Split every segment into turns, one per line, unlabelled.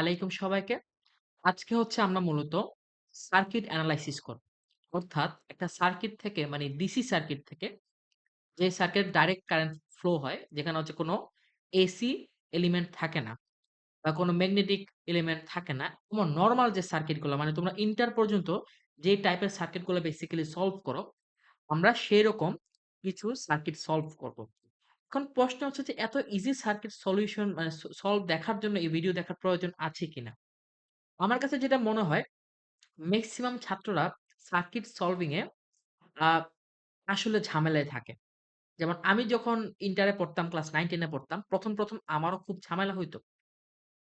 আলাইকুম সবাইকে। আজকে হচ্ছে আমরা মূলত সার্কিট অ্যানালাইসিস করব। অর্থাৎ একটা সার্কিট থেকে মানে ডিসি সার্কিট থেকে যে সার্কিট ডাইরেক্ট কারেন্ট ফ্লো হয়, যেখানে হচ্ছে কোনো এসি এলিমেন্ট থাকে না বা কোনো ম্যাগনেটিক এলিমেন্ট থাকে না। তোমার নর্মাল যে সার্কিটগুলা মানে তোমরা ইন্টার পর্যন্ত যে টাইপের সার্কিটগুলো বেসিক্যালি সলভ করো, আমরা সেরকম কিছু সার্কিট সলভ করব। এখন প্রশ্ন হচ্ছে যে এত ইজি সার্কিট সলিউশন মানে সলভ দেখার জন্য এই ভিডিও দেখার প্রয়োজন আছে কিনা? আমার কাছে যেটা মনে হয় মেক্সিমাম ছাত্ররা সার্কিট সলভিং এ আসলে ঝামেলায় থাকে। যেমন আমি যখন ইন্টারে পড়তাম ক্লাস 9-10 এ পড়তাম। ১ম, ১ম আমারও খুব ঝামেলা হইতো।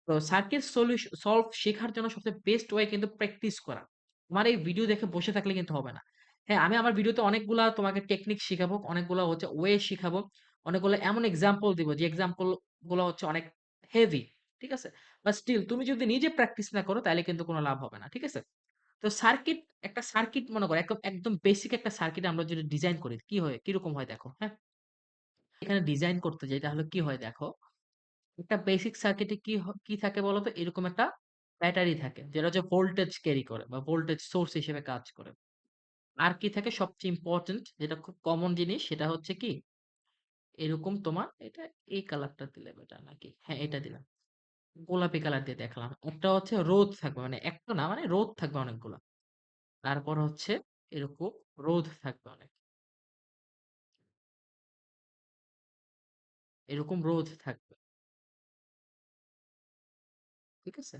তো সার্কিট সলিউশ সলভ শেখার জন্য সবচেয়ে বেস্ট ওয়ে কিন্তু প্র্যাকটিস করা। আমার এই ভিডিও দেখে বসে থাকলে কিন্তু হবে না। হ্যাঁ, আমি আমার ভিডিওতে অনেকগুলা তোমাকে টেকনিক শিখাবো, অনেকগুলা হচ্ছে ওয়ে শিখাবো, অনেকগুলো এমন এক্সাম্পল দিব যে এক্সাম্পলগুলো হচ্ছে অনেক হেভি। ঠিক আছে? বাট স্টিল তুমি যদি নিজে প্র্যাকটিস না করো তাইলে কিন্তু কোন লাভ হবে না। ঠিক আছে? তো সার্কিট একটা সার্কিট মনে করো একদম, বেসিক একটা সার্কিট আমরা যদি ডিজাইন করি, কি হয়? কীরকম হয় দেখো, হ্যাঁ? এখানে ডিজাইন করতে যাই তাহলে কি হয় দেখো। একটা বেসিক সার্কিটে কি কি থাকে বলতো? এরকম একটা ব্যাটারি থাকে। যেটা হচ্ছে ভোল্টেজ ক্যারি করে বা ভোল্টেজ সোর্স হিসেবে কাজ করে। আর কি থাকে সবচেয়ে ইম্পোর্টেন্ট যেটা খুব কমন জিনিস সেটা হচ্ছে কি? এরকম তোমার এটা এই কালারটা দিলে বেটার নাকি? হ্যাঁ, এটা দিলাম। গোলাপি কালার দিয়ে দেখালাম। একটা হচ্ছে রোধ থাকবে মানে একটা না মানে রোধ থাকবে অনেকগুলা। তারপর হচ্ছে এরকম রোধ থাকবে অনেক। এরকম রোধ থাকবে। ঠিক আছে?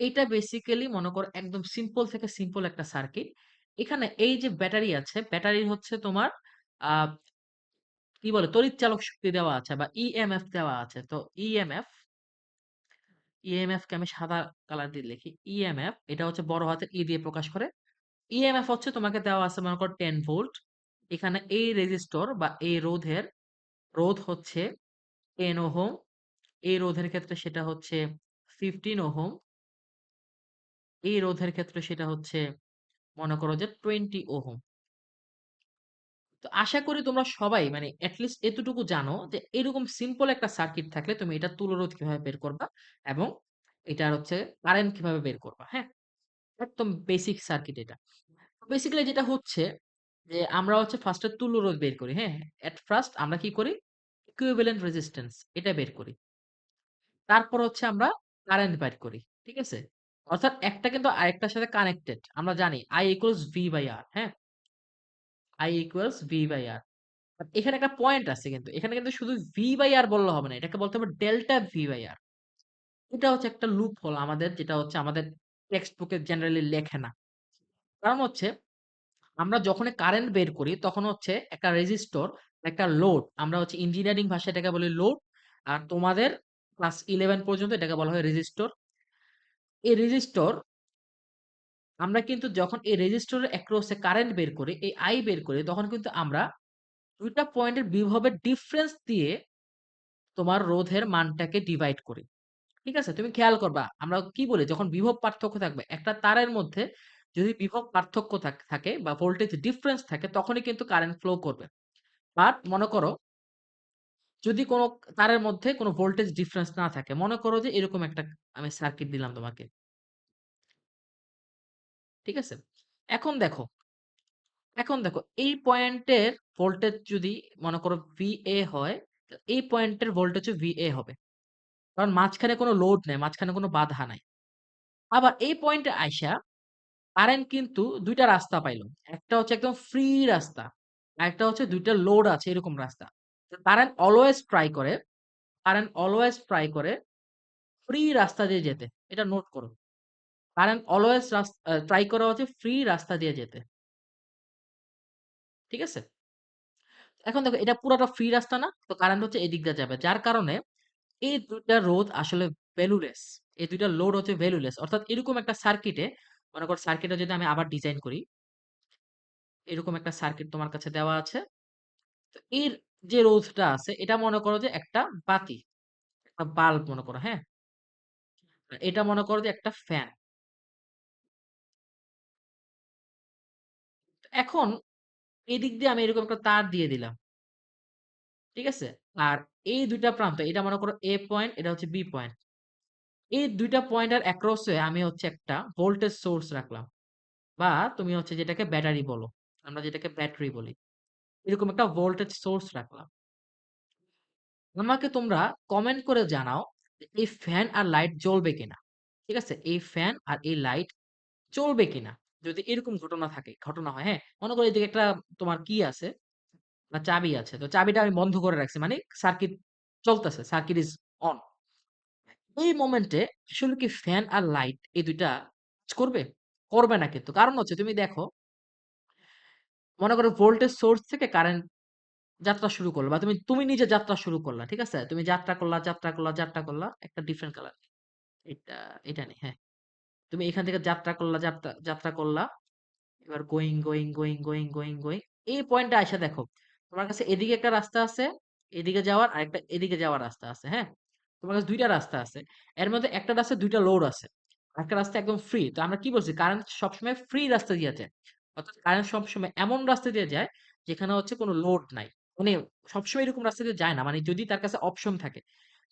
এটা বেসিক্যালি মনে করো একদম সিম্পল থেকে সিম্পল একটা সার্কিট। এখানে এই যে ব্যাটারি আছে, ব্যাটারির হচ্ছে তোমার কি বলে তড়িৎ চালক শক্তি দেওয়া আছে বা ইএমএফ দেওয়া আছে। তো ইএমএফ ইএমএফ কে আমি সাদা কালার দিয়ে লিখি। ইএমএফ এটা হচ্ছে বড় হাতের ই দিয়ে প্রকাশ করে। ইএমএফ হচ্ছে তোমাকে দেওয়া আছে মনে করো 10 ভোল্ট। এখানে এই রেজিস্টর বা এই রোধের, রোধ হচ্ছে 10 ওহম। এই রোধের ক্ষেত্রে সেটা হচ্ছে 15 ওহম। এই রোধের ক্ষেত্রে সেটা হচ্ছে মনে করো যে 20 ওহম। তো আশা করি তোমরা সবাই মানে এট লিস্ট এতটুকু জানো যে এরকম সিম্পল একটা সার্কিট থাকলে তুমি এটার তুলরোধ কীভাবে বের করবা এবং এটার হচ্ছে কারেন্ট কীভাবে বের করবা। হ্যাঁ? একদম বেসিক সার্কিট এটা। বেসিক্যালি যেটা হচ্ছে যে আমরা হচ্ছে ফার্স্টে এ তুল্যরোধ বের করি। হ্যাঁ? এট ফার্স্ট আমরা কি করি? ইকুইভ্যালেন্ট রেজিস্ট্যান্স এটা বের করি। তারপর হচ্ছে আমরা কারেন্ট বের করি। ঠিক আছে? অর্থাৎ একটা কিন্তু আরেকটার সাথে কানেক্টেড। আমরা জানি I equals V by R হ্যাঁ? I ইকুয়ালস V/R বাট এখানে একটা পয়েন্ট আছে কিন্তু। এখানে কিন্তু শুধু V/R বললে হবে না। এটাকে বলতে হবে ডেল্টা V/R এটা হচ্ছে একটা লুপ হল আমাদের যেটা হচ্ছে আমাদের টেক্সট বুকে জেনারেলি লেখে না। কারণ হচ্ছে আমরা যখনই কারেন্ট বের করি তখন হচ্ছে একটা রেজিস্টর, একটা লোড আমরা হচ্ছে ইঞ্জিনিয়ারিং ভাষায় এটাকে বলি লোড। আর তোমাদের ক্লাস 11 পর্যন্ত এটাকে বলা হয় রেজিস্টর। এই রেজিস্টর আমরা কিন্তু যখন এই রেজিস্টরের অ্যাক্রস কারেন্ট বের করি, এই আই বের করি তখন কিন্তু আমরা দুইটা পয়েন্টের বিভবের ডিফারেন্স দিয়ে তোমার রোধের মানটাকে ডিভাইড করি। ঠিক আছে? তুমি খেয়াল করবা আমরা কি বলি যখন বিভব পার্থক্য থাকবে একটা তারের মধ্যে যদি বিভব পার্থক্য থাকে বা ভোল্টেজ ডিফারেন্স থাকে তখনই কিন্তু কারেন্ট ফ্লো করবে। বাট মনে করো যদি কোনো তারের মধ্যে কোনো ভোল্টেজ ডিফারেন্স না থাকে। মনে করো যে এরকম একটা আমি সার্কিট দিলাম তোমাকে। ঠিক আছে? এখন দেখো এখন দেখো এই পয়েন্টের ভোল্টেজ যদি মনে করো VA হয়, তো এই পয়েন্টের ভোল্টেজও VA হবে। কারণ মাঝখানে কোন লোড নাই, মাঝখানে কোন বাধা নাই। আবার এই পয়েন্টে আইসা কারেন্ট কিন্তু দুইটা রাস্তা পাইল। একটা হচ্ছে একদম ফ্রি রাস্তা। আরেকটা হচ্ছে দুইটা লোড আছে এরকম রাস্তা। কারেন্ট অলওয়েজ ট্রাই করে কারেন্ট অলওয়েজ ট্রাই করে ফ্রি রাস্তা দিয়ে যেতে। এটা নোট করো। কারেন্ট অলওয়েজ ট্রাই করা হচ্ছে ফ্রি রাস্তা দিয়ে যেতে। ঠিক আছে? এখন দেখো এটা পুরোটা ফ্রি রাস্তা না? তো কারেন্ট হচ্ছে এদিক দিয়ে যাবে। যার কারণে এই ২ টা রোধ আসলে ভ্যালুলেস। এই দুইটা লোড হচ্ছে ভ্যালুলেস। অর্থাৎ এরকম একটা সার্কিটে মনে করো সার্কিটটা যদি আমি আবার ডিজাইন করি এরকম একটা সার্কিট তোমার কাছে দেওয়া আছে। তো এর যে রোধটা আছে এটা মনে করো যে একটা বাতি, একটা বাল্ব মনে করো, হ্যাঁ? এটা মনে করো যে একটা ফ্যান। এখন এদিক দিয়ে আমি এরকম একটা তার দিয়ে দিলাম। ঠিক আছে? আর এই দুইটা প্রান্ত এটা মনে করো এ পয়েন্ট, এটা হচ্ছে বি পয়েন্ট। এই দুইটা পয়েন্ট আর অ্যাক্রস এ আমি হচ্ছে একটা ভোল্টেজ সোর্স রাখলাম। বা তুমি হচ্ছে যেটাকে ব্যাটারি বলো। আমরা যেটাকে ব্যাটারি বলি। এরকম একটা ভোল্টেজ সোর্স রাখলাম। আমাকে তোমরা কমেন্ট করে জানাও এই ফ্যান আর লাইট জ্বলবে কিনা। ঠিক আছে? এই ফ্যান আর এই লাইট চলবে কিনা? যদি এরকম ঘটনা থাকে ঘটনা হয়, হ্যাঁ? মনে করো এদিকে একটা তোমার কি আছে বা চাবি আছে। তো চাবিটা আমি বন্ধ করে রাখছি। মানে সার্কিট চলতেছে। Circuit is on. এই মোমেন্টে আসলে কি ফ্যান আর লাইট এই দুইটা করবে? করবে না কিন্তু। কারণ হচ্ছে তুমি দেখো মনে করো ভোল্টেজ সোর্স থেকে কারেন্ট যাত্রা শুরু করল বা তুমি, তুমি নিজে যাত্রা শুরু করলা। ঠিক আছে? তুমি যাত্রা করলা, যাত্রা করলা, যাত্রা করলা। একটা ডিফারেন্ট কালার। এটা, এটা নেই। হ্যাঁ। তুমি এখান থেকে যাত্রা করলা, যাত্রা, যাত্রা করলা। এবার going, going, going, going, going, going. এই পয়েন্টে আইসা দেখো। তোমার কাছে এদিকে একটা রাস্তা আছে, এদিকে যাওয়ার আরেকটা এদিকে যাওয়ার রাস্তা আছে। হ্যাঁ? তোমার কাছে ২ টা রাস্তা আছে। এর মধ্যে একটা রাস্তায় দুইটা লোড আছে। আরেকটা রাস্তা একদম ফ্রি। তো আমরা কি বলছি? কারেন্ট সবসময় ফ্রি রাস্তা দিয়ে যায়। অর্থাৎ কারেন্ট সবসময় এমন রাস্তা দিয়ে যায় যেখানে হচ্ছে কোনো লোড নাই। মানে সবসময় এরকম রাস্তা দিয়ে যায় না। মানে যদি তার কাছে অপশন থাকে।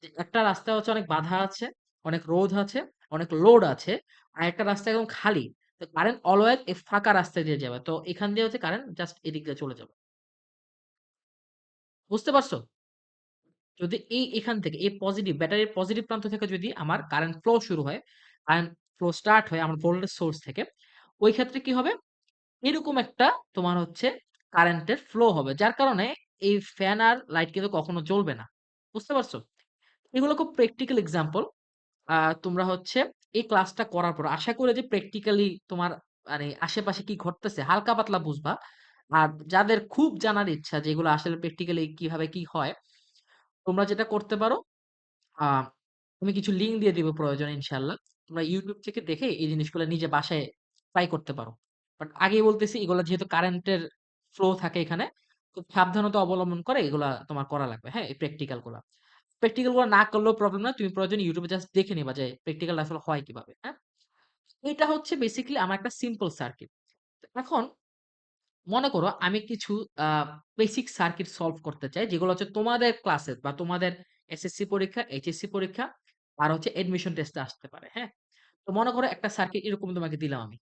যে একটা রাস্তা হচ্ছে অনেক বাধা আছে, অনেক রোধ আছে, অনেক লোড আছে। আরেকটা রাস্তা একদম খালি। তো কারেন্ট অলওয়েজ এই ফাঁকা রাস্তা দিয়ে যাবে। তো এখান দিয়ে হচ্ছে কারেন্ট জাস্ট এদিক দিয়ে চলে যাবে। বুঝতে পারছ? যদি এই এখান থেকে এই পজিটিভ ব্যাটারির পজিটিভ প্রান্ত থেকে যদি আমার কারেন্ট ফ্লো শুরু হয়, কারেন্ট ফ্লো স্টার্ট হয় আমার ভোল্টেজ সোর্স থেকে, ওই ক্ষেত্রে কি হবে? এরকম একটা তোমার হচ্ছে কারেন্টের ফ্লো হবে। যার কারণে এই ফ্যান আর লাইট কিন্তু কখনো জ্বলবে না। বুঝতে পারছ? এগুলো খুব প্র্যাকটিক্যাল এক্সাম্পল। তোমরা হচ্ছে এই ক্লাসটা করার পর আশা করি যে প্র্যাকটিক্যালি তোমার মানে আশেপাশে কি ঘটতেছে হালকা পাতলা বুঝবা। আর যাদের খুব জানার ইচ্ছা যে এগুলো আসলে প্র্যাকটিক্যালি কীভাবে কি হয়, তোমরা যেটা করতে পারো আ আমি কিছু লিঙ্ক দিয়ে দিব প্রয়োজন ইনশাল্লাহ তোমরা ইউটিউব থেকে দেখে এই জিনিসগুলো নিজে বাসায় ট্রাই করতে পারো। বাট আগেই বলতেছি এগুলা যেহেতু কারেন্টের ফ্লো থাকে এখানে, খুব সাবধানতা অবলম্বন করে এগুলা তোমার করা লাগবে। হ্যাঁ? এই প্র্যাকটিক্যালগুলা। প্র্যাকটিক্যালগুলো না করলেও প্রবলেম না। তুমি প্রয়োজন ইউটিউবে জাস্ট দেখে নিবা যে প্র্যাকটিক্যাল আসলে হয় কীভাবে। হ্যাঁ? এটা হচ্ছে বেসিক্যালি আমার একটা সিম্পল সার্কিট। এখন মনে করো আমি কিছু বেসিক সার্কিট সলভ করতে চাই যেগুলো হচ্ছে তোমাদের ক্লাসে বা তোমাদের এসএসসি পরীক্ষা, এইচএসসি পরীক্ষা আর হচ্ছে অ্যাডমিশন টেস্টে আসতে পারে। হ্যাঁ? তো মনে করো একটা সার্কিট এরকম তোমাকে দিলাম আমি।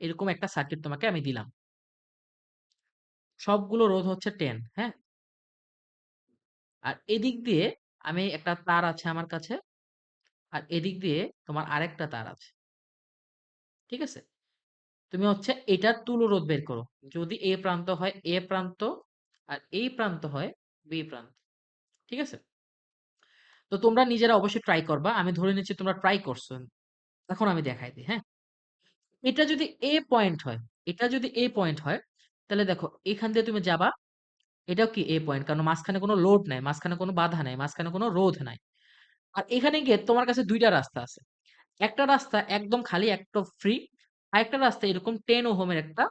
এরকম একটা সার্কিট তোমাকে আমি দিলাম। সবগুলো রোধ হচ্ছে টেন হ্যাঁ? আর এদিক দিয়ে আমি একটা তার আছে আমার কাছে। আর এদিক দিয়ে তোমার আরেকটা তার আছে। ঠিক আছে? তুমি হচ্ছে এটার তুল্য রোধ বের করো। যদি এ প্রান্ত হয় এ প্রান্ত আর এই প্রান্ত হয় B প্রান্ত। ঠিক আছে? তো তোমরা নিজেরা অবশ্যই ট্রাই করবা। আমি ধরে নিচ্ছি তোমরা ট্রাই করছ। এখন আমি দেখাই দেই, হ্যাঁ? এটা যদি এ পয়েন্ট হয়, এটা যদি এ পয়েন্ট হয়, তাহলে দেখো এখান দিয়ে তুমি যাবা। এটাও কি এ পয়েন্ট। কারণ মাঝখানে কোনো লোড নাই, মাঝখানে কোনো বাধা নাই, মাঝখানে কোনো রোধ নাই। আর এখানে গিয়ে তোমার কাছে দুইটা রাস্তা আছে। একটা রাস্তা একদম খালি, একটা ফ্রি। আর একটা রাস্তা এরকম 10 ওহমের একটা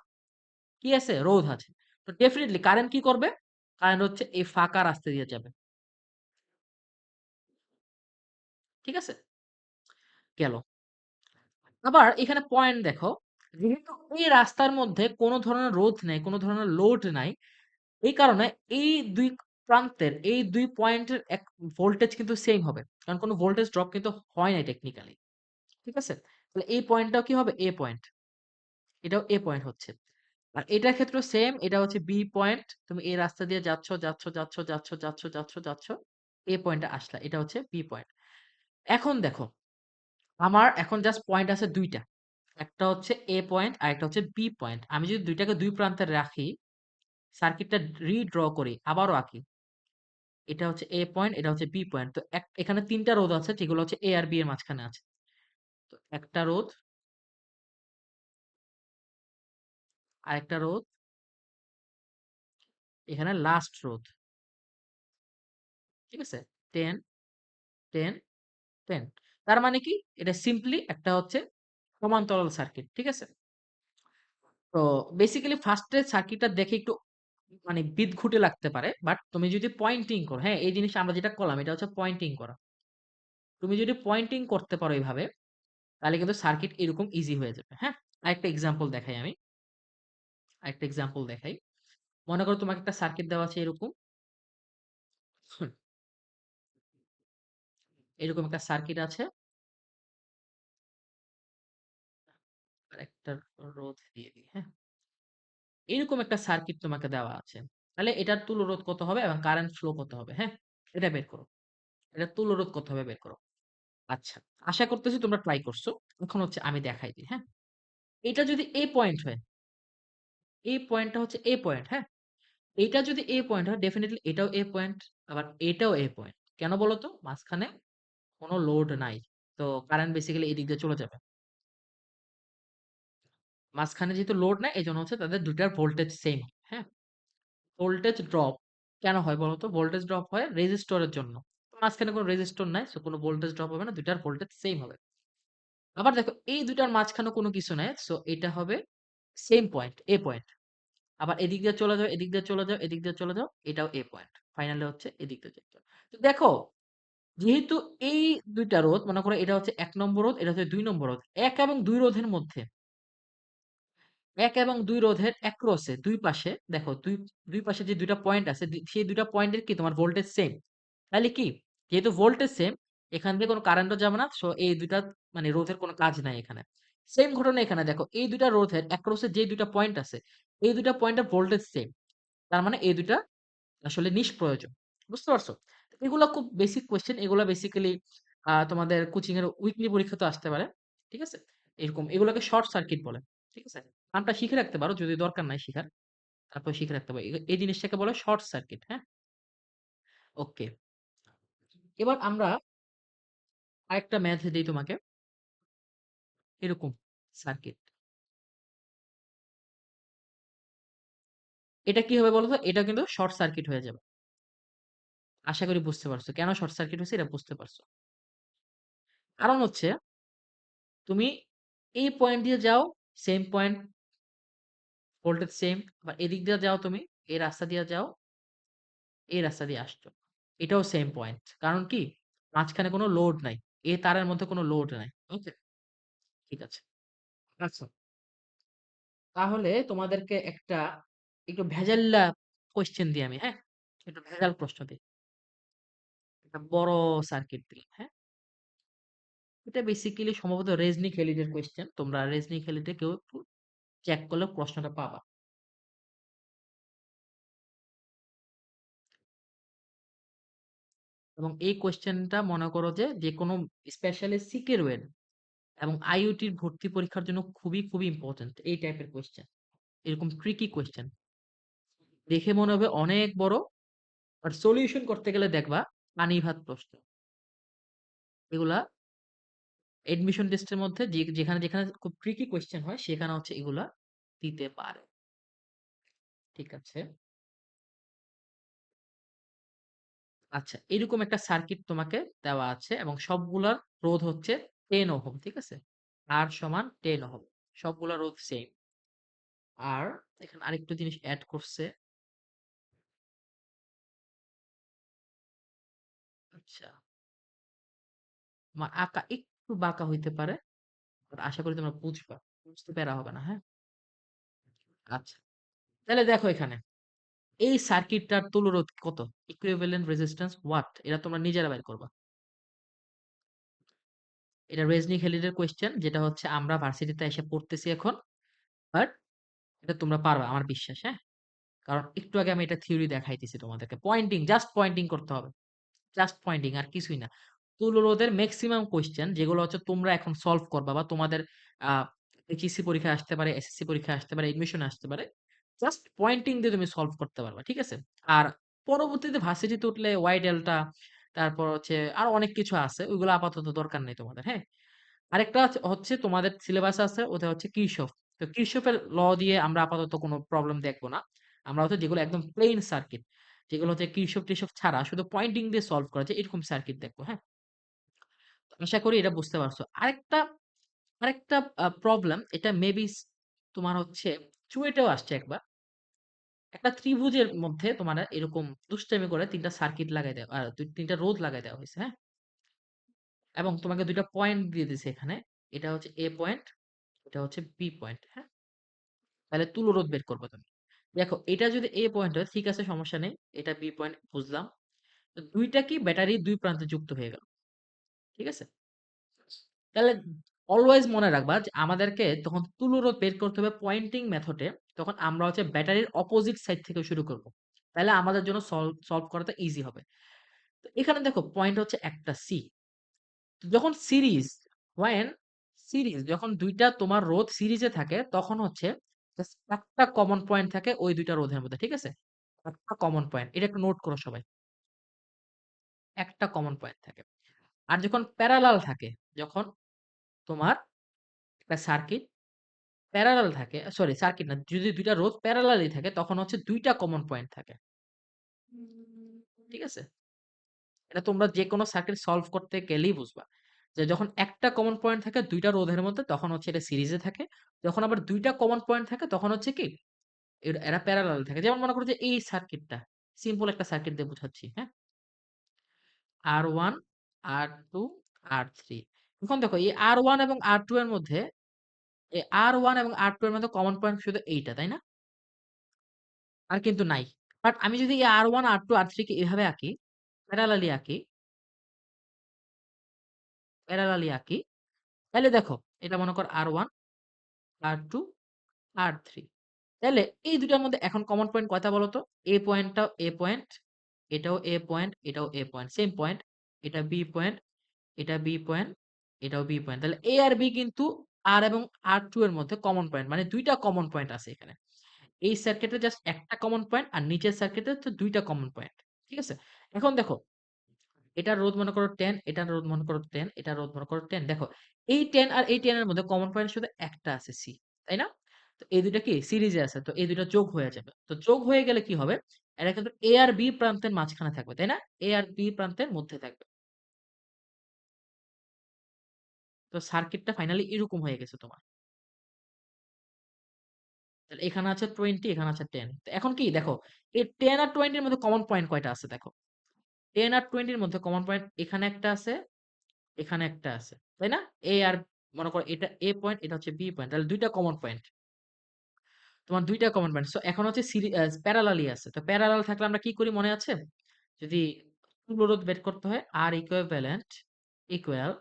কি আছে? রোধ আছে। তো ডেফিনিটলি কারেন্ট কি করবে? কারেন্ট হচ্ছে এই ফাঁকা রাস্তা দিয়ে যাবে। ঠিক আছে? গেল। আবার এখানে পয়েন্ট দেখো, যেহেতু এই রাস্তার মধ্যে কোনো ধরনের রোধ নাই, কোনো ধরনের লোড নাই। এই কারণে এই দুই প্রান্তের এই দুই পয়েন্টের এক ভোল্টেজ কিন্তু সেম হবে। কারণ কোনো ভোল্টেজ ড্রপ কিন্তু হয় নাই টেকনিক্যালি। ঠিক আছে? তাহলে এই পয়েন্টটাও কি হবে? A point. এটাও এ পয়েন্ট হচ্ছে। আর এটার ক্ষেত্রে সেম এটা হচ্ছে বি পয়েন্ট। তুমি এই রাস্তা দিয়ে যাচ্ছ, যাচ্ছ, যাচ্ছ, যাচ্ছ, যাচ্ছ, যাচ্ছ, যাচ্ছ। এ পয়েন্টে আসলা। এটা হচ্ছে বি পয়েন্ট। এখন দেখো, আমার এখন জাস্ট পয়েন্ট আছে দুইটা একটা হচ্ছে এ পয়েন্ট আর একটা হচ্ছে বি পয়েন্ট। আমি যদি দুইটাকে দুই প্রান্তে রাখি, সার্কিটটা রিড্র করি, আবারও আঁকি। এটা হচ্ছে এ পয়েন্ট, এটা হচ্ছে বি পয়েন্ট। তো এখানে তিনটা রোদ আছে যেগুলো হচ্ছে এ আর বি এর মাঝখানে আছে। তো একটা রোধ আরেকটা রোদ এখানে লাস্ট রোদ ঠিক আছে? টেন টেন টেন তার মানে কি? এটা সিম্পলি একটা হচ্ছে সমান্তরাল সার্কিট। ঠিক আছে? তো বেসিক্যালি ফার্স্ট সার্কিটটা দেখে একটু মানে বিদঘুটে লাগতে পারে। বাট তুমি যদি পয়েন্টিং করো, হ্যাঁ? এই জিনিসটা আমরা যেটা করলাম এটা হচ্ছে পয়েন্টিং করা। তুমি যদি পয়েন্টিং করতে পারো এভাবে, তাহলে কিন্তু সার্কিট এরকম ইজি হয়ে যাবে। হ্যাঁ? আরেকটা এক্সাম্পল দেখাই আমি। আরেকটা এক্সাম্পল দেখাই। মনে করো তোমাকে একটা সার্কিট দেওয়া আছে এরকম। এরকম একটা সার্কিট আছে। আরেকটা রোধ দিয়ে দিই, হ্যাঁ? এরকম একটা সার্কিট তোমাকে দেওয়া আছে। তাহলে এটার তুল্য রোধ কত হবে এবং কারেন্ট ফ্লো কত হবে, হ্যাঁ? এটা বের করো। এটার তুল্য রোধ কত হবে বের করো। আচ্ছা। আশা করতেছি তোমরা ট্রাই করছ। এখন হচ্ছে আমি দেখাই দিই, হ্যাঁ? এটা যদি এ পয়েন্ট হয়, এই পয়েন্টটা হচ্ছে এ পয়েন্ট, হ্যাঁ? এটা যদি এ পয়েন্ট হয় ডেফিনিটলি এটাও এ পয়েন্ট, আবার এটাও এ পয়েন্ট। কেন বলো তো? মাঝখানে কোন লোড নাই। তো কারেন্ট বেসিক্যালি এদিক দিয়ে চলে যাবে। মাঝখানে যেহেতু লোড নাই জন্য হচ্ছে তাদের ২ টার ভোল্টেজ সেইম, হ্যাঁ? ভোল্টেজ ড্রপ কেন হয় বলতো? ভোল্টেজ ড্রপ হয় রেজিস্টরের জন্য। মাঝখানে কোনো রেজিস্টর নাই। সো কোন ভোল্টেজ ড্রপ হবে না। ২ টার ভোল্টেজ সেম হবে। আবার দেখো এই ২ টার মাঝখানে কোনো কিছু নাই। সো এটা হবে সেম পয়েন্ট, এ পয়েন্ট। আবার এদিক দিয়ে চলে যাও, এদিক দিয়ে চলে যাও, এদিক দিয়ে চলে যাও। এটাও এ পয়েন্ট। ফাইনালি হচ্ছে এদিক দিয়ে যেতে। তো দেখো যেহেতু এই দুইটা রোধ মনে করো এটা হচ্ছে এক নম্বর রোধ, এটা হচ্ছে দুই নম্বর রোধ। এক এবং দুই রোধের মধ্যে ১ এবং দুই রোধের এক্রস এ ২ পাশে দেখো ২, ২ পাশে যে দুইটা পয়েন্ট আছে সেই ২ টা পয়েন্টের কি তোমার ভোল্টেজ সেইম। তাইলে কি? যেহেতু ভোল্টেজ সেম এখান থেকে কোনো কারেন্টও যাবে না। সো এই ২ টা মানে রোধের কোন কাজ নাই এখানে। সেইম ঘটনা এখানে দেখো এই ২ টা রোধের এক্রস এ যে ২ টা পয়েন্ট আছে, এই ২ টা পয়েন্টের ভোল্টেজ সেম তার মানে এই ২ টা আসলে নিষ্প্রয়োজন। বুঝতে পারছ? এগুলা খুব বেসিক কোয়েশ্চেন। এগুলা বেসিক্যালি তোমাদের কোচিং এর উইকলি তো আসতে পারে। ঠিক আছে? এরকম এগুলোকে শর্ট সার্কিট বলে। ঠিক আছে? নামটা শিখে রাখতে পারো যদি দরকার নাই শিখার। তারপর শিখে রাখতে পারো। এই জিনিসটাকে বলে শর্ট সার্কিট, হ্যাঁ? ওকে। এবার আমরা আরেকটা ম্যাথ দিই তোমাকে। এরকম সার্কিট। এটা কি হবে বলো তো? এটা কিন্তু শর্ট সার্কিট হয়ে যাবে। আশা করি বুঝতে পারছ। কেন শর্ট সার্কিট হয়েছে এটা বুঝতে পারছ। কারণ হচ্ছে তুমি এই পয়েন্ট দিয়ে যাও, সেম পয়েন্ট ভোল্টেজ সেইম। আবার এদিক দিয়ে যাও তুমি, এই রাস্তা দিয়ে যাও, এই রাস্তা দিয়ে আসছো। এটাও সেম পয়েন্ট। কারণ কি? মাঝখানে কোনো লোড নাই। এই তারের মধ্যে কোনো লোড নাই। ওকে? ঠিক আছে। আচ্ছা। তাহলে তোমাদেরকে একটা একটু ভেজাল্লা কোয়েশ্চেন দিই আমি, হ্যাঁ? একটু ভেজাল প্রশ্ন দিই। একটা বড় সার্কিট দিই, হ্যাঁ? এটা বেসিক্যালি সম্ভবত রেজনি খেলিজের কোয়েশ্চেন। তোমরা রেজনি খেলিতে কেউ একটু চেক করলে প্রশ্নটা পাবা। এবং এই কোয়েশ্চেনটা মনে করো যে, যেকোনো স্পেশালি সিকেরওয়েল এবং আইওটির ভর্তি পরীক্ষার জন্য খুবই, খুবই ইম্পোর্টেন্ট এই টাইপের কোয়েশ্চেন। এরকম ট্রিকি কোয়েশ্চেন। দেখে মনে হবে অনেক বড়। বাট সলিউশন করতে গেলে দেখবা পানি ভাত প্রশ্ন। এগুলা এডমিশন টেস্টের মধ্যে যেখানে, যেখানে খুব ট্রিকি কোয়েশ্চেন হয় সেখানে হচ্ছে এগুলা দিতে পারে। ঠিক আছে? আচ্ছা, এরকম একটা সার্কিট তোমাকে দেওয়া আছে এবং সবগুলার রোধ হচ্ছে 10 ওহম। ঠিক আছে? R সমান 10 ওহম। সবগুলা রোধ সেম আর এখানে আরেকটা জিনিস অ্যাড করছে। আচ্ছা। আমার আঁকা একটু বাঁকা হইতে পারে। আশা করি তোমরা বুঝবা। বুঝতে প্যারা হবে না, হ্যাঁ? আচ্ছা। তাহলে দেখো এখানে। এই সার্কিটটার তুল্যরোধ কত? Equivalent resistance what? এটা তোমরা নিজেরা বের করবা। এটা রেজনি খালিদের কোয়েশ্চেন যেটা হচ্ছে আমরা ভার্সিটিতে এসে পড়তেছি এখন। বাট এটা তোমরা পারবা আমার বিশ্বাস, হ্যাঁ? কারণ একটু আগে আমি এটা থিওরি দেখাইতেছি তোমাদেরকে। পয়েন্টিং, জাস্ট পয়েন্টিং করতে হবে। জাস্ট পয়েন্টিং আর কিছুই না। তুল্যরোধের মেক্সিমাম কোয়েশ্চেন যেগুলো হচ্ছে তোমরা এখন সলভ করবা বা তোমাদের এইচএসসি পরীক্ষায় আসতে পারে, এসএসসি পরীক্ষায় আসতে পারে, এডমিশনে আসতে পারে। জাস্ট পয়েন্টিং দিয়ে তুমি সলভ করতে পারবা। ঠিক আছে? আর পরবর্তীতে ভার্সিটিতে উঠলে ওয়াই ডেল্টা তারপর হচ্ছে আরও অনেক কিছু আছে। ওইগুলো আপাতত দরকার নেই তোমাদের, হ্যাঁ? আরেকটা হচ্ছে তোমাদের সিলেবাস আছে ওটা হচ্ছে কিরশফ। তো কিরশফের ল দিয়ে আমরা আপাতত কোনো প্রবলেম দেখব না। আমরা হচ্ছে যেগুলো একদম প্লেন সার্কিট যেগুলো হচ্ছে কিরশফ-টিরশফ ছাড়া শুধু পয়েন্টিং দিয়ে সলভ করা যায় এরকম সার্কিট দেখব হ্যাঁ? আশা করি এটা বুঝতে পারছ। আরেকটা আরেকটা প্রবলেম এটা মেবি তোমার হচ্ছে চুয়েটেও আসছে একবার। একটা ত্রিভুজের মধ্যে তোমার এরকম দুষ্টামি করে তিনটা সার্কিট লাগাই দেওয়া আ ৩ টা রোধ লাগাই দেওয়া হয়েছে হ্যাঁ? এবং তোমাকে দুইটা পয়েন্ট দিয়ে দিছে এখানে। এটা হচ্ছে এ পয়েন্ট, এটা হচ্ছে বি পয়েন্ট, হ্যাঁ? তাহলে তুল্যরোধ বের করব তুমি। দেখো এটা যদি এ পয়েন্ট হয় ঠিক আছে সমস্যা নেই। এটা বি পয়েন্ট বুঝলাম। ২ কি ব্যাটারি দুই প্রান্তে যুক্ত হয়ে গেল। ঠিক আছে? তাহলে অলওয়েজ মনে রাখবা যে আমাদেরকে তখন তুল্য রোধ বের করতে হবে পয়েন্টিং মেথডে। তখন আমরা হচ্ছে ব্যাটারির অপোজিট সাইড থেকে শুরু করব। তাইলে আমাদের জন্য সলভ সলভ করাটা ইজি হবে। তো এখানে দেখো পয়েন্ট হচ্ছে একটা সি। যখন সিরিজ when সিরিজ যখন দুইটা তোমার রোধ সিরিজে থাকে তখন হচ্ছে একটা কমন পয়েন্ট থাকে ওই দুইটা রোধের মধ্যে। ঠিক আছে? একটা কমন পয়েন্ট। এটা একটু নোট করো সবাই। একটা কমন পয়েন্ট থাকে। আর যখন প্যারালাল থাকে, যখন তোমার একটা সার্কিট প্যারালাল থাকে, সরি সার্কিট না, যদি ২ টা রোধ প্যারালালি থাকে তখন হচ্ছে দুইটা কমন পয়েন্ট থাকে। ঠিক আছে? এটা তোমরা যে কোনো সার্কিট সলভ করতে গেলেই বুঝবা। যে যখন একটা কমন পয়েন্ট থাকে ২ টা রোধের মধ্যে তখন হচ্ছে এটা সিরিজে থাকে। যখন আবার দুইটা কমন পয়েন্ট থাকে তখন হচ্ছে কি এর প্যারালাল থাকে। যেমন মনে করো যে এই সার্কিটটা, সিম্পল একটা সার্কিট দিয়ে বুঝাচ্ছি, হ্যাঁ? R1, R2, R3 এখন দেখো এই R1 এবং R2 এর মধ্যে এই R1 এবং R2 এর মধ্যে কমন পয়েন্ট শুধু এইটা, তাই না? আর কিন্তু নাই। বাট আমি যদি এই R1, R2, R3 কে এভাবে আঁকি, প্যারালালি আঁকি প্যারালালি আঁকি, তাইলে দেখো এটা মনে করো R1, R2, R3 তাইলে এই ২ টার মধ্যে এখন কমন পয়েন্ট কয়টা বলো তো? A পয়েন্টটাও এ পয়েন্ট, এটাও এ পয়েন্ট, এটাও এ পয়েন্ট। Same point. এটা বি পয়েন্ট, এটা B পয়েন্ট, এটাও B পয়েন্ট। তাহলে A আর B কিন্তু R এবং R2 এর মধ্যে কমন পয়েন্ট। মানে ২ টা কমন পয়েন্ট আছে এখানে। এই সার্কিটে জাস্ট একটা কমন পয়েন্ট আর নিচের সার্কিটে হচ্ছে ২ টা কমন পয়েন্ট। ঠিক আছে? এখন দেখো এটার রোধ মনে করো টেন এটার রোধ মনে করো টেন এটার রোধ মনে করো 10 দেখো এই টেন আর এই টেন এর মধ্যে কমন পয়েন্ট শুধু একটা আছে সি তাই না? তো এই ২ টা কি সিরিজে আছে। তো এই ২ টা যোগ হয়ে যাবে। তো যোগ হয়ে গেলে কি হবে? এটা কিন্তু A আর বি প্রান্তের মাঝখানে থাকবে, তাই না? A আর বি প্রান্তের মধ্যে থাকবে। তো সার্কিটটা ফাইনালি এরকম হয়ে গেছে তোমার। এখানে আছে 20 এখানে আছে 10 তো এখন কি দেখো এই 10 আর টোয়েন্টির মধ্যে কমন পয়েন্ট কয়টা আছে দেখো। টেন আর টোয়েন্টির মধ্যে কমন পয়েন্ট এখানে একটা আছে, এখানে একটা আছে। তাই না? এ আর মনে করো এটা এ পয়েন্ট, এটা হচ্ছে বি পয়েন্ট। তাহলে দুইটা কমন পয়েন্ট। তোমার দুইটা কমন পয়েন্ট। সো এখন হচ্ছে প্যারালালি আছে। তো প্যারালাল থাকলে আমরা কি করি মনে আছে? যদি রোধ বের করতে হয় R equivalent equal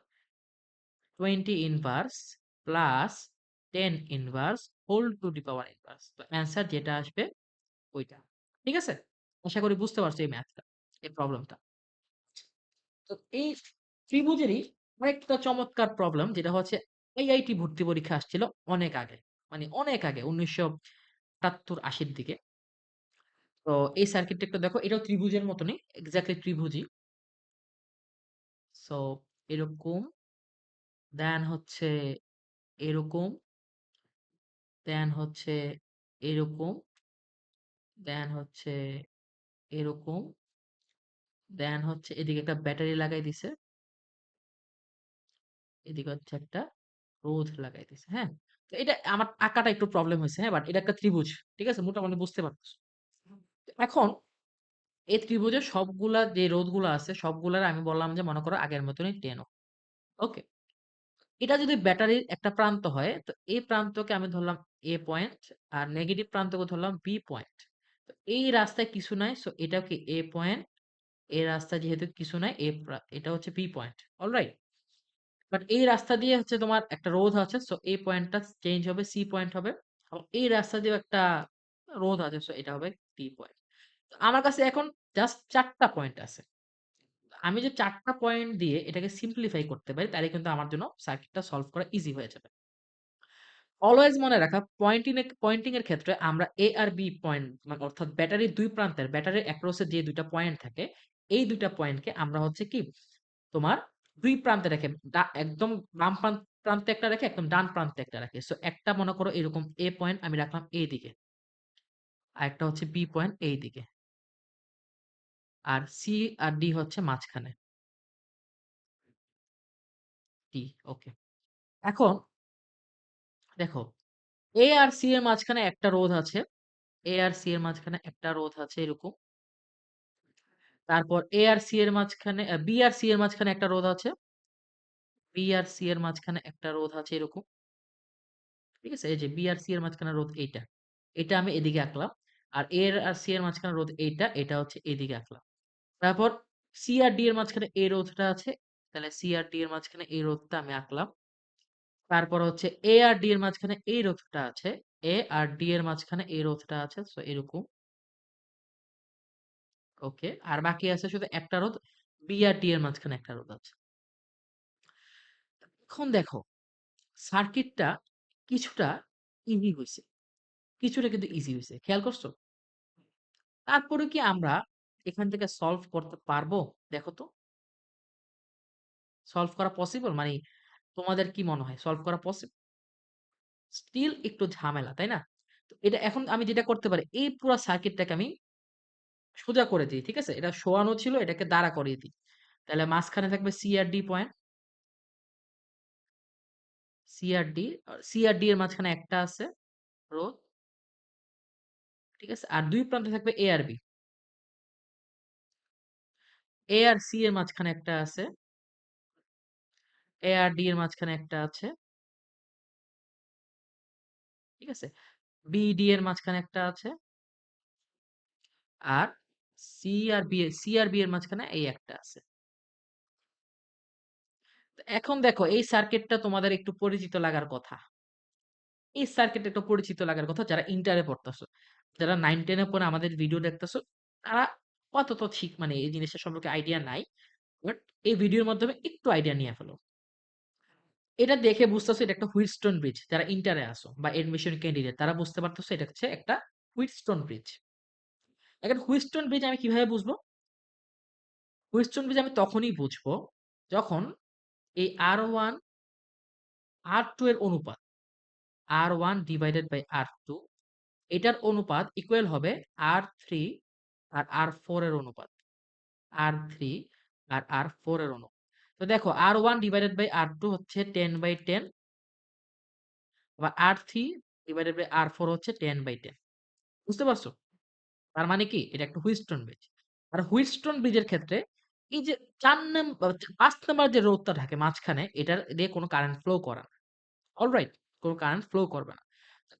20 inverse plus 10 inverse whole to the power inverse. তো অ্যান্সার যেটা আসবে ওইটা। ঠিক আছে? আশা করি বুঝতে পারছ এই ম্যাথটা, এই প্রবলেমটা। তো এই ত্রিভুজেরই আরেকটা চমৎকার প্রবলেম যেটা হচ্ছে আইআইটি ভর্তি পরীক্ষা আসছিল অনেক আগে। মানে অনেক আগে ১৯৭৮-৮০ র দিকে। তো এই সার্কিটটা একটু দেখো। এটাও ত্রিভুজের মতনই। এক্সাক্টলি ত্রিভুজই। সো এরকম। দেন হচ্ছে এরকম। দেন হচ্ছে এরকম। দেন হচ্ছে এরকম। দেন হচ্ছে এদিকে একটা ব্যাটারি লাগাই দিছে। এদিকে হচ্ছে একটা রোধ লাগাই দিছে। হ্যাঁ? তো এটা আমার আঁকাটা একটু প্রবলেম হয়েছে হ্যাঁ? বাট এটা একটা ত্রিভুজ। ঠিক আছে? মোটামুটি বুঝতে পারতেছো। এখন এই ত্রিভুজের সবগুলা যে রোধগুলা আছে, সবগুলার আমি বললাম যে মনে করো আগের মতনই 10 ওহম। ওকে? এটা যদি ব্যাটারির একটা প্রান্ত হয়, তো এই প্রান্তকে আমি ধরলাম এ পয়েন্ট আর নেগেটিভ প্রান্তকে ধরলাম বি পয়েন্ট। তো এই রাস্তায় কিছু নাই। সো এটাও কি A পয়েন্ট। এই রাস্তা যেহেতু কিছু নাই, এ এটা হচ্ছে বি পয়েন্ট। অলরাইট? বাট এই রাস্তা দিয়ে হচ্ছে তোমার একটা রোধ আছে। সো A পয়েন্টটা চেঞ্জ হবে সি পয়েন্ট হবে। এই রাস্তা দিয়েও একটা রোধ আছে। সো এটা হবে D পয়েন্ট। আমার কাছে এখন জাস্ট চারটা পয়েন্ট আছে। আমি যে চারটা পয়েন্ট দিয়ে এটাকে সিম্পলিফাই করতে পারি, তাহলে কিন্তু আমার জন্য সার্কিটটা সলভ করা ইজি হয়ে যাবে। অলওয়েজ মনে রাখা পয়েন্টিং পয়েন্টিং এর ক্ষেত্রে আমরা এ আর বি পয়েন্ট মানে অর্থাৎ ব্যাটারির দুই প্রান্তের ব্যাটারির অ্যাক্রস যে ২ টা পয়েন্ট থাকে, এই ২ টা পয়েন্টকে আমরা হচ্ছে কি তোমার দুই প্রান্তে রেখে একদম বাম প্রান প্রান্তে একটা রেখে একদম ডান প্রান্তে একটা রাখি। সো একটা মনে করো এরকম এ পয়েন্ট আমি রাখলাম এই দিকে আর একটা হচ্ছে বি পয়েন্ট এইদিকে। আর C আর D হচ্ছে মাঝখানে। D ওকে। এখন দেখো A আর C এর মাঝখানে একটা রোধ আছে। A আর C এর মাঝখানে একটা রোধ আছে এরকম। তারপর A আর C এর মাঝখানে B আর C এর মাঝখানে একটা রোধ আছে। B আর C এর মাঝখানে একটা রোধ আছে এরকম। ঠিক আছে? এই যে B আর C এর মাঝখানে রোধ এইটা। এটা আমি এদিকে আঁকলাম। আর A আর C এর মাঝখানে রোধ এইটা, এটা হচ্ছে এদিকে আঁকলাম। তারপর C আর D এর মাঝখানে এই রোধটা আছে, তাহলে সি আর ডি এর মাঝখানে এই রোধটা আমি আঁকলাম। তারপর হচ্ছে এ আর ডি এর মাঝখানে এই রোধটা আছে। এ আর ডি এর মাঝখানে এই রোধটা আছে। সো এরকম। ওকে। আর বাকি আছে শুধু একটা রোধ। বি আর ডি এর মাঝখানে একটা রোধ আছে। এখন দেখো সার্কিটটা কিছুটা ইজি হইছে। কিছুটা কিন্তু ইজি হইছে। খেয়াল করছ? তারপরে কি আমরা এখান থেকে সলভ করতে পারব? দেখো তো? সলভ করা পসিবল? মানে তোমাদের কি মনে হয় সলভ করা পসিবল স্টিল একটু ঝামেলা, তাই না? তো এটা এখন আমি যেটা করতে পারি এই পুরো সার্কিটটাকে আমি সোজা করে দিই ঠিক আছে? এটা শোয়ানো ছিল এটাকে দাঁড়া করিয়ে দিই। তাহলে মাঝখানে থাকবে সি আর ডি পয়েন্ট। সি আর ডি, সি আর ডি এর মাঝখানে একটা আছে রোধ। ঠিক আছে? আর দুই প্রান্তে থাকবে এ আর বি। এ আর সি এর মাঝখানে একটা আছে। এ আর ডি এর মাঝখানে একটা আছে। ঠিক আছে? বি, ডি এর মাঝখানে একটা আছে। আর সি আর বি সি আর বি এর মাঝখানে এই একটা আছে। এখন দেখো এই সার্কিটটা তোমাদের একটু পরিচিত লাগার কথা। এই সার্কিটটা একটু পরিচিত লাগার কথা যারা ইন্টারে পড়তেছো। যারা 9-10 এ পড়ে আমাদের ভিডিও দেখতেছো, তারা আপাতত ঠিক মানে এই জিনিসটা সম্পর্কে আইডিয়া নাই। বাট এই ভিডিওর মাধ্যমে একটু আইডিয়া নিয়ে ফেলো। এটা দেখে বুঝতেছো এটা একটা হুইটস্টোন ব্রিজ। যারা ইন্টারে আসো বা এডমিশন ক্যান্ডিডেট তারা বুঝতে পারতেছো এটা হচ্ছে একটা হুইটস্টোন ব্রিজ। এখন হুইটস্টোন ব্রিজ আমি কীভাবে বুঝব? হুইটস্টোন ব্রিজ আমি তখনই বুঝব যখন এই R1 R2 এর অনুপাত R1 ডিভাইডেড বাই R2 এটার অনুপাত ইকুয়াল হবে R3 আর আর ফোর এর অনুপাত। আর থ্রি আর আর ফোর এর অনুপাত। তো দেখো R one divided by R two হচ্ছে 10/10 আবার R3 ডিভাইডেড বাই R4 হচ্ছে 10/10 বুঝতে পারছ? তার মানে কি? এটা একটা হুইটস্টোন ব্রিজ। আর হুইটস্টোন ব্রিজের ক্ষেত্রে এই যে ৪ নাম, পাঁচ ৫ নাম্বার যে রোধটা থাকে মাঝখানে, এটার দিয়ে কোনো কারেন্ট ফ্লো করে না। অলরাইট? কোনো কারেন্ট ফ্লো করবে না।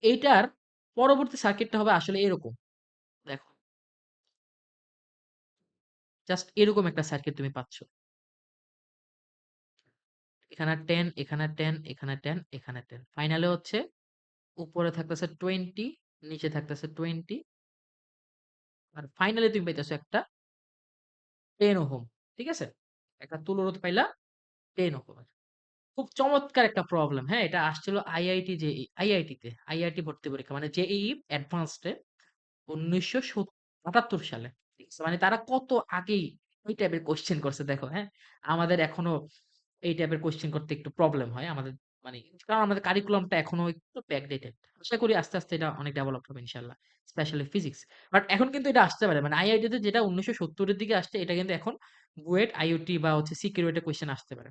এইটার পরবর্তী সার্কিটটা হবে আসলে এরকম। জাস্ট এরকম একটা সার্কিট তুমি পাচ্ছ। এখানে টেন এখানে টেন এখানে টেন এখানে টেন ফাইনালে হচ্ছে উপরে থাকতেছে 20, নিচে থাকতেছে 20 আর ফাইনালি তুমি পাইতেছো একটা 10 ওহম। ঠিক আছে? একটা তুল্যরোধ পাইলা 10 ওহমের। খুব চমৎকার একটা প্রবলেম, হ্যাঁ? এটা আসছিল আইআইটি যে আইআইটি তে। আইআইটি ভর্তি পরীক্ষা মানে জেইই অ্যাডভান্সড এ ১৯৭৮ সালে। ঠিক আছে? মানে তারা কত আগে এই টাইপের কোয়েশ্চেন করছে দেখো, হ্যাঁ? আমাদের এখনও এই টাইপের কোশ্চেন করতে একটু প্রবলেম হয়। আমাদের মানে কারণ আমাদের কারিকুলামটা এখনও একটু ব্যাকডেটেড। আশা করি আস্তে, আস্তে এটা অনেক ডেভেলপ হবে ইনশাল্লাহ স্পেশালি ফিজিক্স। বাট এখন কিন্তু এটা আসতে পারে। মানে আইআইটি তে যেটা উনিশশো সত্তরের দিকে আসছে এটা কিন্তু এখন বুয়েট, আইওটি বা হচ্ছে সিকিউরিটি কোয়েশ্চেন আসতে পারে।